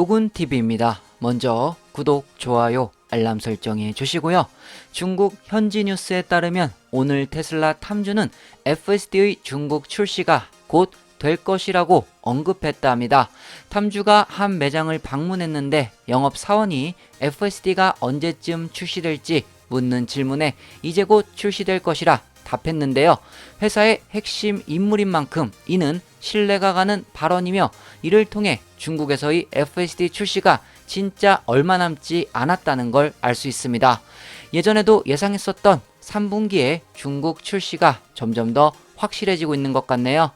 도군TV입니다. 먼저 구독, 좋아요, 알람 설정해 주시고요. 중국 현지 뉴스에 따르면 오늘 테슬라 탐주는 FSD의 중국 출시가 곧 될 것이라고 언급했다 합니다. 탐주가 한 매장을 방문했는데 영업 사원이 FSD가 언제쯤 출시될지 묻는 질문에 이제 곧 출시될 것이라 답했는데요. 회사의 핵심 인물인 만큼 이는 신뢰가 가는 발언이며 이를 통해 중국에서의 FSD 출시가 진짜 얼마 남지 않았다는 걸 알 수 있습니다. 예전에도 예상했었던 3분기에 중국 출시가 점점 더 확실해지고 있는 것 같네요.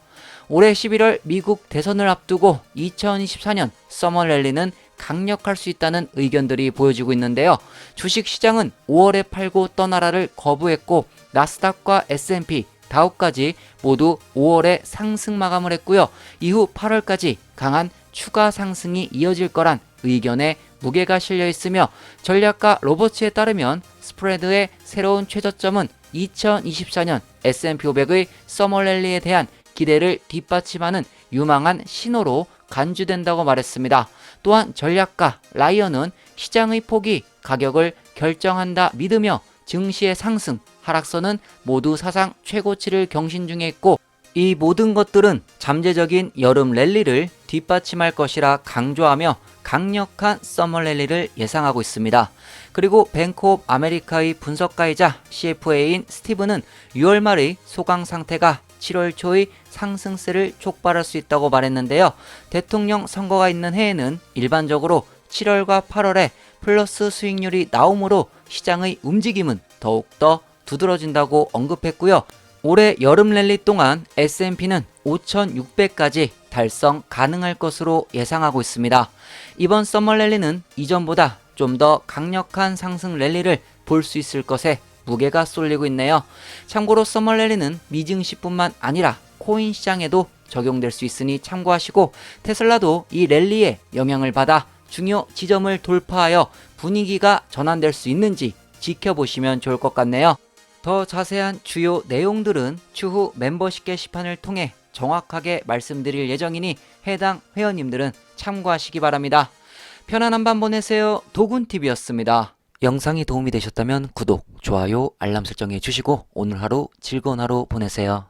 올해 11월 미국 대선을 앞두고 2024년 서머 랠리는 강력할 수 있다는 의견들이 보여지고 있는데요. 주식 시장은 5월에 팔고 떠나라를 거부했고 나스닥과 S&P, 다우까지 모두 5월에 상승 마감을 했고요. 이후 8월까지 강한 추가 상승이 이어질 거란 의견에 무게가 실려 있으며 전략가 로버츠에 따르면 스프레드의 새로운 최저점은 2024년 S&P 500의 서머 랠리에 대한 기대를 뒷받침하는 유망한 신호로 간주된다고 말했습니다. 또한 전략가 라이언은 시장의 폭이 가격을 결정한다 믿으며 증시의 상승, 하락선은 모두 사상 최고치를 경신 중에 있고 이 모든 것들은 잠재적인 여름 랠리를 뒷받침할 것이라 강조하며 강력한 서머 랠리를 예상하고 있습니다. 그리고 뱅크 오브 아메리카의 분석가이자 CFA인 스티브는 6월 말의 소강 상태가 7월 초의 상승세를 촉발할 수 있다고 말했는데요. 대통령 선거가 있는 해에는 일반적으로 7월과 8월에 플러스 수익률이 나오므로 시장의 움직임은 더욱더 두드러진다고 언급했고요. 올해 여름 랠리 동안 S&P는 5,600까지 달성 가능할 것으로 예상하고 있습니다. 이번 서머 랠리는 이전보다 좀 더 강력한 상승 랠리를 볼 수 있을 것에 무게가 쏠리고 있네요. 참고로 서머 랠리는 미증시뿐만 아니라 코인 시장에도 적용될 수 있으니 참고하시고 테슬라도 이 랠리에 영향을 받아 중요 지점을 돌파하여 분위기가 전환될 수 있는지 지켜보시면 좋을 것 같네요. 더 자세한 주요 내용들은 추후 멤버십 게시판을 통해 정확하게 말씀드릴 예정이니 해당 회원님들은 참고하시기 바랍니다. 편안한 밤 보내세요. 도군TV였습니다. 영상이 도움이 되셨다면 구독, 좋아요, 알람 설정해 주시고 오늘 하루 즐거운 하루 보내세요.